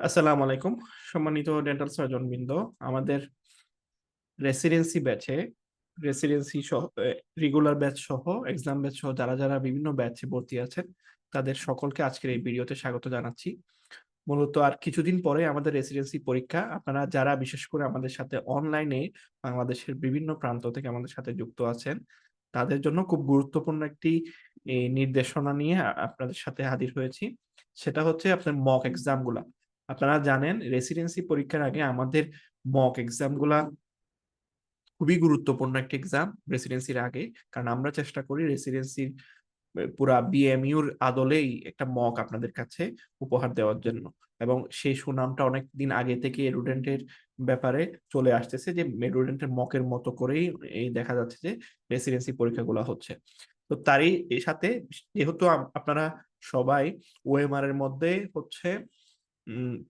আসসালামু আলাইকুম। সম্মানিত ডেন্টাল সার্জন বৃন্দ, আমাদের রেসিডেন্সি ব্যাচে রেসিডেন্সি সহ রেগুলার ব্যাচ সহ এক্সাম ব্যাচ সহ যারা যারা বিভিন্ন ব্যাচে ভর্তি আছেন, তাদের সকলকে আজকের এই ভিডিওতে স্বাগত জানাচ্ছি। মূলত আর কিছুদিন পরে আমাদের রেসিডেন্সি পরীক্ষা, আপনারা যারা বিশেষ করে আমাদের সাথে অনলাইনে বাংলাদেশের বিভিন্ন প্রান্ত থেকে আমাদের সাথে যুক্ত আছেন, তাদের জন্য খুব গুরুত্বপূর্ণ একটি নির্দেশনা নিয়ে আপনাদের সাথে হাজির হয়েছি। সেটা হচ্ছে আপনার মক এক্সামগুলা। আপনারা জানেন রেসিডেন্সি পরীক্ষার আগে আমাদের মক এক্সামগুলা খুবই গুরুত্বপূর্ণ একটা এক্সাম রেসিডেন্সির আগে। কারণ আমরা চেষ্টা করি রেসিডেন্সির পুরা বিএমইউর আদলেই একটা মক আপনাদের কাছে উপহার দেওয়ার জন্য। এবং সেই সুনামটা অনেক দিন আগে থেকে এরুডেন্টের ব্যাপারে চলে আসতেছে যে এরুডেন্টের মকের মতো করেই এই দেখা যাচ্ছে যে রেসিডেন্সি পরীক্ষাগুলো হচ্ছে। তো তারই সাথে, যেহেতু আপনারা সবাই ওএমআর এর মধ্যে হচ্ছে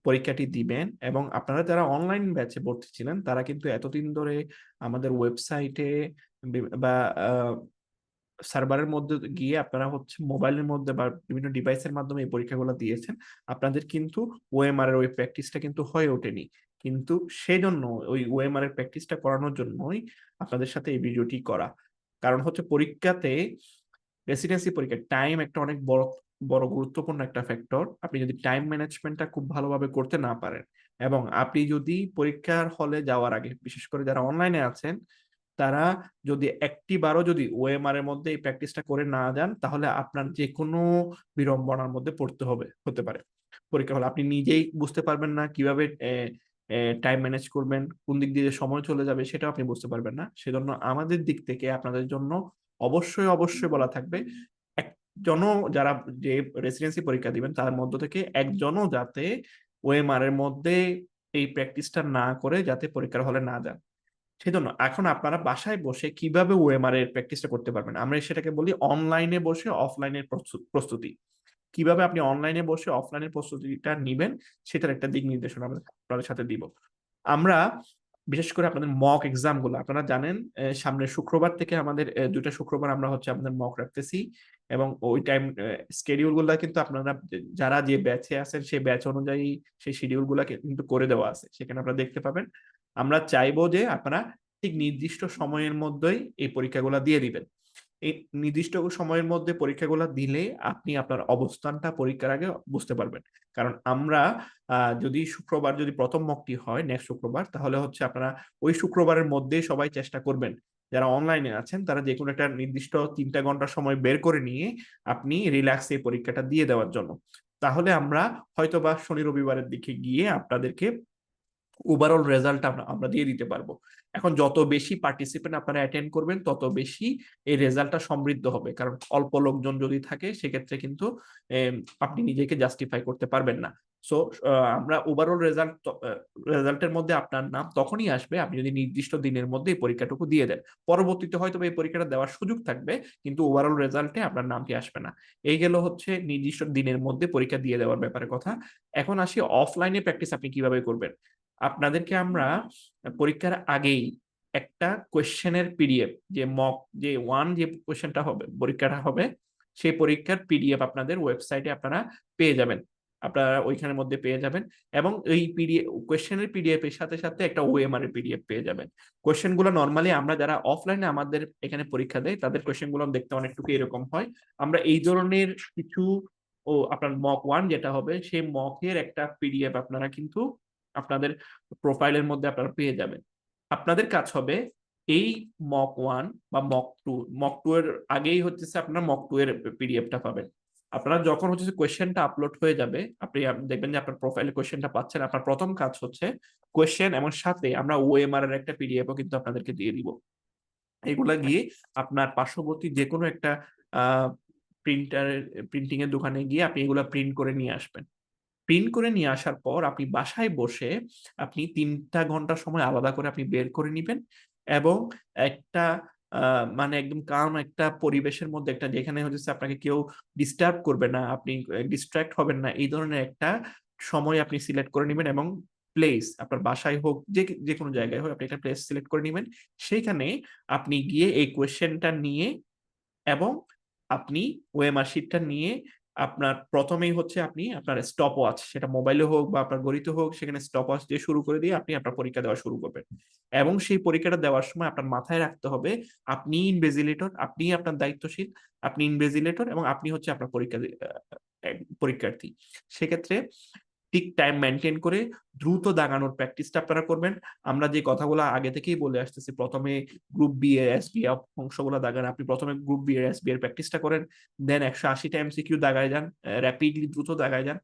পরীক্ষাটি দিবেন এবং আপনারা যারা অনলাইন ব্যাচে ভর্তি ছিলেন, তারা কিন্তু এতদিন ধরে আমাদের ওয়েবসাইটে বা সার্ভারের মধ্যে গিয়ে আপনারা হচ্ছে মোবাইলের মধ্যে বা বিভিন্ন ডিভাইসের মাধ্যমে এই পরীক্ষাগুলো দিয়েছেন, আপনাদের কিন্তু ওএমআর এর ওই প্র্যাকটিসটা কিন্তু হয়ে ওঠেনি। কিন্তু সেজন্য ওই ওএমআর এর প্র্যাকটিসটা করানোর জন্যই আপনাদের সাথে এই ভিডিওটি করা। কারণ হচ্ছে পরীক্ষাতে রেসিডেন্সি পরীক্ষা টাইম একটা অনেক বড় বড় গুরুত্বপূর্ণ একটা ফ্যাক্টর আপনি যদি টাইম ম্যানেজমেন্টটা খুব ভালোভাবে করতে না পারেন এবং আপনি যদি পরীক্ষার হলে যাওয়ার আগে, বিশেষ করে যারা অনলাইনে আছেন, তারা যদি একটি বারও যদি ওএমআর এর মধ্যে এই প্র্যাকটিসটা করে না যান, তাহলে আপনার যে কোনো বিড়ম্বনার মধ্যে পড়তে হবে, হতে পারে। পরীক্ষা হলে আপনি নিজেই বুঝতে পারবেন না কীভাবে টাইম ম্যানেজ করবেন, কোন দিক দিয়ে সময় চলে যাবে সেটাও আপনি বুঝতে পারবেন না। সেজন্য আমাদের দিক থেকে আপনাদের জন্য অবশ্যই অবশ্যই বলা থাকবে একজনও যারা যে রেসিডেন্সি পরীক্ষা দিবেন, তার মধ্য থেকে একজনও যাতে ওএমআর এর মধ্যে এই প্র্যাকটিসটা না করে যাতে পরীক্ষার হলে না যান। সেজন্য এখন আপনারা বাসায় বসে কীভাবে ওএমআর এর প্র্যাকটিসটা করতে পারবেন? আমরা সেটাকে বলি অনলাইনে বসে অফলাইনের প্রস্তুতি কীভাবে আপনি অনলাইনে বসে অফলাইনের প্রস্তুতিটা নিবেন, সেটার একটা দিক নির্দেশনা আপনাদের সাথে দিব। আমরা বিশেষ করে আপনাদের মক এক্সামগুলো, আপনারা জানেন সামনে শুক্রবার থেকে আমাদের দুইটা শুক্রবার আমরা হচ্ছে আপনাদের মক রাখতেছি এবং ওই টাইম স্কেডিউলগুলা কিন্তু আপনারা যারা যে ব্যাচে আছেন, সেই ব্যাচ অনুযায়ী সেই শিডিউলগুলা কিন্তু করে দেওয়া আছে, সেখানে আপনারা দেখতে পাবেন। আমরা চাইব যে আপনারা ঠিক নির্দিষ্ট সময়ের মধ্যেই এই পরীক্ষাগুলো দিয়ে দিবেন। এই নির্দিষ্ট সময়ের মধ্যে পরীক্ষাগুলো দিলে আপনি আপনার অবস্থানটা পরীক্ষার আগে বুঝতে পারবেন। কারণ আমরা যদি শুক্রবার যদি প্রথম মকটি হয় নেক্সট শুক্রবার, তাহলে হচ্ছে আপনারা ওই শুক্রবারের মধ্যেই সবাই চেষ্টা করবেন। যারা অনলাইনে আছেন, তারা যে কোনো একটা নির্দিষ্ট তিনটা ঘণ্টা সময় বের করে নিয়ে আপনি রিল্যাক্স এই পরীক্ষাটা দিয়ে দেওয়ার জন্য। তাহলে আমরা হয়তোবা শনি রবিবারের দিকে গিয়ে আপনাদেরকে ওভারঅল রেজাল্ট আমরা দিয়ে দিতে পারব। এখন যত বেশি পার্টিসিপেন্ট আপনারা অ্যাটেন্ড করবেন, তত বেশি এই রেজাল্টটা সমৃদ্ধ হবে। কারণ অল্প লোকজন যদি থাকে, সেক্ষেত্রে কিন্তু আপনি নিজেকে জাস্টিফাই করতে পারবেন না। সো আমরা ওভারঅল রেজাল্ট রেজাল্টের মধ্যে আপনার নাম তখনই আসবে, আপনি যদি নির্দিষ্ট দিনের মধ্যে এই পরীক্ষাটুকু দিয়ে দেন। পরবর্তীতে হয়তো এই পরীক্ষাটা দেওয়ার সুযোগ থাকবে, কিন্তু ওভারঅল রেজাল্টে আপনার নামটি আসবে না। এই গেল হচ্ছে নির্দিষ্ট দিনের মধ্যে পরীক্ষা দিয়ে দেওয়ার ব্যাপারে কথা। এখন আসি অফলাইনে প্র্যাকটিস আপনি কীভাবে করবেন? আপনাদেরকে আমরা পরীক্ষার আগেই একটা কোয়েশ্চেনের পিডিএফ, যে মক যে ওয়ান যে কোয়েশ্চেনটা হবে, পরীক্ষাটা হবে, সেই পরীক্ষার পিডিএফ আপনাদের ওয়েবসাইটে আপনারা পেয়ে যাবেন। আপনারা ওইখানের মধ্যে পেয়ে যাবেন এবং এই পিডিএফ কোয়েশ্চেনের পিডিএফ এর সাথে সাথে একটা ওএমআর এর পিডিএফ পেয়ে যাবেন। কোয়েশ্চেনগুলো নর্মালি আমরা যারা অফলাইনে আমাদের এখানে পরীক্ষা দেয়, তাদের কোয়েশ্চেনগুলো দেখতে অনেকটুকু এরকম হয়। আমরা এই ধরনের কিছু, ও আপনার মক ওয়ান যেটা হবে, সেই মকের একটা পিডিএফ আপনারা কিন্তু আপনাদের প্রোফাইলের মধ্যে আপনারা পেয়ে যাবেন। আপনাদের কাজ হবে এই মক ওয়ান বা মক টু মক টু এর আগেই হচ্ছে আপনারা মক টু এর পিডিএফটা পাবেন। আপনারা যখন হচ্ছে কোয়েশ্চেনটা আপলোড হয়ে যাবে, আপনি দেখবেন যে আপনার প্রোফাইলে কোয়েশ্চেনটা পাচ্ছেন। আপনার প্রথম কাজ হচ্ছে কোয়েশ্চেন এবং সাথে আমরা ওএমআর এর একটা পিডিএফও কিন্তু আপনাদেরকে দিয়ে দিব। এগুলা গিয়ে আপনার পার্শ্ববর্তী যে কোনো একটা প্রিন্টার প্রিন্টিং এর দোকানে গিয়ে আপনি এগুলা প্রিন্ট করে নিয়ে আসবেন। প্রিন্ট করে নিয়ে আসার পর আপনি বাসায় বসে আপনি তিনটা ঘণ্টা সময় আলাদা করে আপনি বের করে নিবেন এবং একটা মানে একদম কাম একটা পরিবেশের মধ্যে একটা যেখানে হচ্ছে আপনাকে কেউ ডিস্টার্ব করবে না, আপনি ডিস্ট্র্যাক্ট হবেন না, এই ধরনের একটা সময় আপনি সিলেক্ট করে নেবেন এবং প্লেস আপনার বাসায় হোক, যে যে কোনো জায়গায় হোক আপনি একটা প্লেস সিলেক্ট করে নেবেন। সেইখানে আপনি গিয়ে এই কোয়েশ্চেনটা নিয়ে এবং আপনি ওএমআর শিটটা নিয়ে আপনার প্রথমেই হচ্ছে আপনি আপনার স্টপ ওয়াচ সেটা মোবাইলে হোক বা আপনার গড়িতে হোক, সেখানে স্টপ ওয়াচ দিয়ে শুরু করে দিয়ে আপনি আপনার পরীক্ষা দেওয়া শুরু করবেন। এবং সেই পরীক্ষাটা দেওয়ার সময় আপনার মাথায় রাখতে হবে, আপনি ইনভেজিলেটর আপনি আপনার দায়িত্বশীল, আপনি ইনভেজিলেটর এবং আপনি হচ্ছে আপনার পরীক্ষা পরীক্ষার্থী। সেক্ষেত্রে ঠিক টাইম মেনটেন করে দ্রুত দাগানোর প্র্যাকটিসটা আপনারা করবেন। আমরা যে কথাগুলো আগে থেকেই বলে আসতেছি, প্রথমে গ্রুপ বি এর এস বি অংশগুলো দাগান, আপনি প্রথমে গ্রুপ বি এর এস বি এর প্র্যাকটিসটা করেন দেন একশো আশিটা এমসিকিউ দাগায় যান র্যাপিডলি দ্রুত দাগায় যান।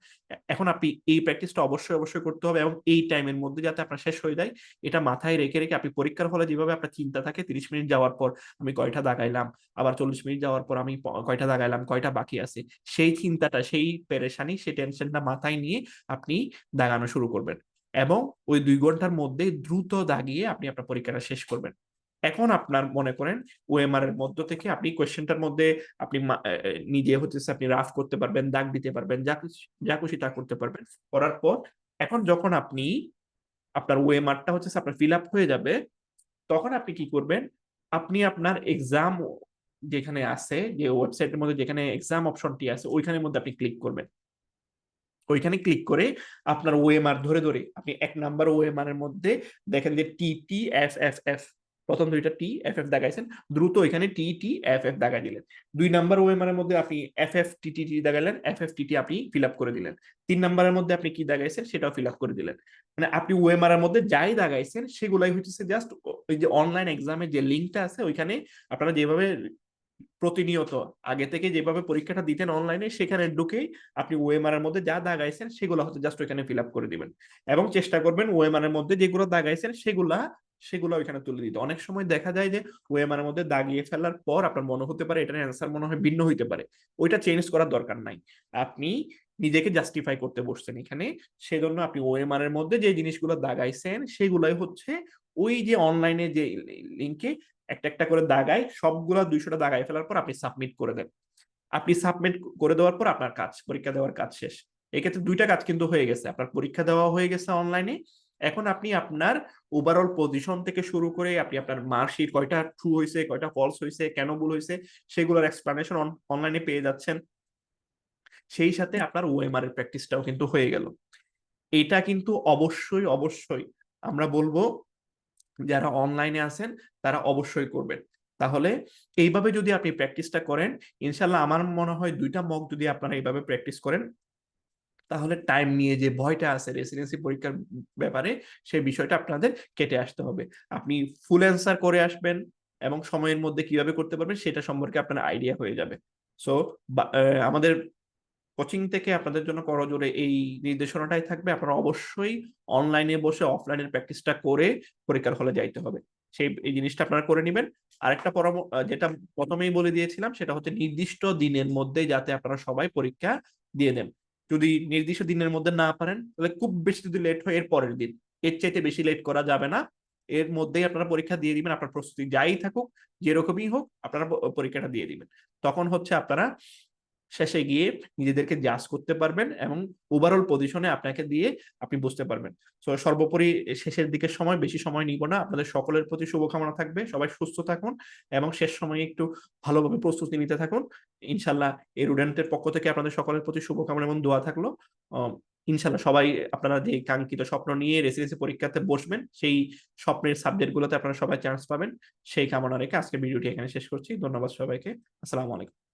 এখন আপনি এই প্র্যাকটিসটা অবশ্যই অবশ্যই করতে হবে এবং এই টাইমের মধ্যে যাতে আপনার শেষ হয়ে যায়, এটা মাথায় রেখে রেখে আপনি পরীক্ষার ফলে যেভাবে আপনার চিন্তা থাকে, তিরিশ মিনিট যাওয়ার পর আমি কয়টা দাগাইলাম, আবার চল্লিশ মিনিট যাওয়ার পর আমি কয়টা দাগাইলাম, কয়টা বাকি আছে, সেই চিন্তাটা, সেই পেরেশানি, সেই টেনশনটা মাথায় নিয়ে আপনি দাগানো শুরু করবেন এবং ওই দুই ঘণ্টার মধ্যে দ্রুত দাগিয়ে আপনি আপনার পরীক্ষাটা শেষ করবেন। এখন আপনার মনে করেন ওএমআর এর মধ্য থেকে আপনি কোয়েশ্চেনটার মধ্যে আপনি নিজে হচ্ছে আপনি রাফ করতে পারবেন, দাগ দিতে পারবেন, যা যা খুশি তা করতে পারবেন। করার পর এখন যখন আপনি আপনার ওএমআরটা হচ্ছে আপনার ফিল আপ হয়ে যাবে, তখন আপনি কি করবেন? আপনি আপনার এক্সাম যেখানে আছে, যে ওয়েবসাইটের মধ্যে যেখানে এক্সাম অপশনটি আছে, ওইখানের মধ্যে আপনি ক্লিক করবেন। ওইখানে ক্লিক করে আপনার ওএমআর ধরে ধরে আপনি এক নাম্বার ওএমআর এর মধ্যে দেখেন যে T T F F F প্রথম দুইটা টি এফ এফ দাগাইছেন দ্রুত এখানে টি টি এফ এফ দাগাই দিলেন। দুই নাম্বার ওএমআর এর মধ্যে আপনি F F T T T দাগাইলেন F F T T আপনি ফিল আপ করে দিলেন। তিন নাম্বারের মধ্যে আপনি কি দাগাইছেন সেটাও ফিল আপ করে দিলেন। মানে আপনি ওএমআর এর মধ্যে যাই দাগাইছেন সেগুলাই হচ্ছে জাস্ট ওই যে অনলাইন এক্সামের যে লিঙ্কটা আছে, ওইখানে আপনারা যেভাবে প্রতিনিয়ত আগে থেকে যেভাবে পরীক্ষাটা দিতেন অনলাইনে সেখানে ঢুকেই আপনি ওএমআর এর মধ্যে যা দাগাইছেন, সেগুলো হচ্ছে জাস্ট ওইখানে ফিল আপ করে দিবেন। এবং চেষ্টা করবেন ওএমআর এর মধ্যে যেগুলো দাগাইছেন, সেগুলা, সেগুলো ওইখানে তুলে দিতে। অনেক সময় দেখা যায় যে ওএমআর এর মধ্যে দাগিয়ে ফেলার পর আপনার মনে হতে পারে এটার অ্যান্সার মনে হয় ভিন্ন হইতে পারে। ওইটা চেঞ্জ করার দরকার নাই। আপনি নিজেকে জাস্টিফাই করতে বসছেন এখানে। সেজন্য আপনি ওএমআর এর মধ্যে যে জিনিসগুলো দাগাইছেন, সেগুলাই হচ্ছে ওই যে অনলাইনে যে লিঙ্কে একটা একটা করে দাগায়, সবগুলা দুইশোটা দাগায় ফেলার পর আপনি সাবমিট করে দেন। আপনি সাবমিট করে দেওয়ার পর আপনার কাজ, পরীক্ষা দেওয়ার কাজ শেষ। এক্ষেত্রে দুইটা কাজ কিন্তু হয়ে গেছে। আপনার পরীক্ষা দেওয়া হয়ে গেছে অনলাইনে এখন আপনি আপনার ওভারঅল পজিশন থেকে শুরু করে আপনি আপনার মার্কশিট কয়টা ট্রু হয়েছে কয়টা ফলস হয়েছে কেন ভুল হয়েছে সেগুলোর এক্সপ্লানেশন অনলাইনে পেয়ে যাচ্ছেন। সেই সাথে আপনার ওএমআর এর প্র্যাকটিসটাও কিন্তু হয়ে গেল। এটা কিন্তু অবশ্যই অবশ্যই আমরা বলব যারা অনলাইনে আছেন, তারা অবশ্যই করবেন। তাহলে এইভাবে যদি আপনি প্র্যাকটিসটা করেন ইনশাল্লাহ আমার মনে হয় দুইটা মক যদি আপনারা এইভাবে প্র্যাকটিস করেন, তাহলে টাইম নিয়ে যে ভয়টা আছে রেসিডেন্সি পরীক্ষার ব্যাপারে সেই বিষয়টা আপনাদের কেটে আসতে হবে। আপনি ফুল অ্যান্সার করে আসবেন এবং সময়ের মধ্যে কীভাবে করতে পারবেন, সেটা সম্পর্কে আপনার আইডিয়া হয়ে যাবে। সো আমাদের কোচিং থেকে আপনাদের জন্য করজোরে এই নির্দেশনাটাই থাকবে। আপনারা অবশ্যই অনলাইনে বসে অফলাইনের প্র্যাকটিসটা করে পরীক্ষার হলে যাইতে হবে। সেই, এই জিনিসটা আপনারা করে নেবেন। আরেকটা পরামর্শ যেটা প্রথমেই বলে দিয়েছিলাম, সেটা হচ্ছে নির্দিষ্ট দিনের মধ্যে যাতে আপনারা সবাই পরীক্ষা দিয়ে দেন যদি নির্দিষ্ট দিনের মধ্যে না পারেন, তাহলে খুব বেশি যদি লেট হয়, এর পরের দিন। এর চাইতে বেশি লেট করা যাবে না। এর মধ্যেই আপনারা পরীক্ষা দিয়ে দিবেন, আপনার প্রস্তুতি যাই থাকুক, যেরকমই হোক, আপনারা পরীক্ষাটা দিয়ে দিবেন। তখন হচ্ছে আপনারা শেষে গিয়ে নিজেদেরকে জাজ করতে পারবেন এবং ওভারঅল পজিশনে আপনাকে দিয়ে আপনি বুঝতে পারবেন। তো সর্বোপরি শেষের দিকের সময়, বেশি সময় নিব না। আপনাদের সকলের প্রতি শুভকামনা থাকবে। সবাই সুস্থ থাকুন এবং শেষ সময়ে একটু ভালোভাবে প্রস্তুতি নিতে থাকুন। ইনশাল্লাহ এই রুডেন্টের পক্ষ থেকে আপনাদের সকলের প্রতি শুভকামনা এবং দোয়া থাকল। ইনশাল্লাহ সবাই আপনারা যে কাঙ্ক্ষিত স্বপ্ন নিয়ে রেসিডেন্সি পরীক্ষাতে বসবেন, সেই স্বপ্নের সাবজেক্ট গুলোতে আপনারা সবাই চান্স পাবেন। সেই কামনা রেখে আজকে ভিডিওটি এখানে শেষ করছি। ধন্যবাদ সবাইকে। আসসালামু আলাইকুম।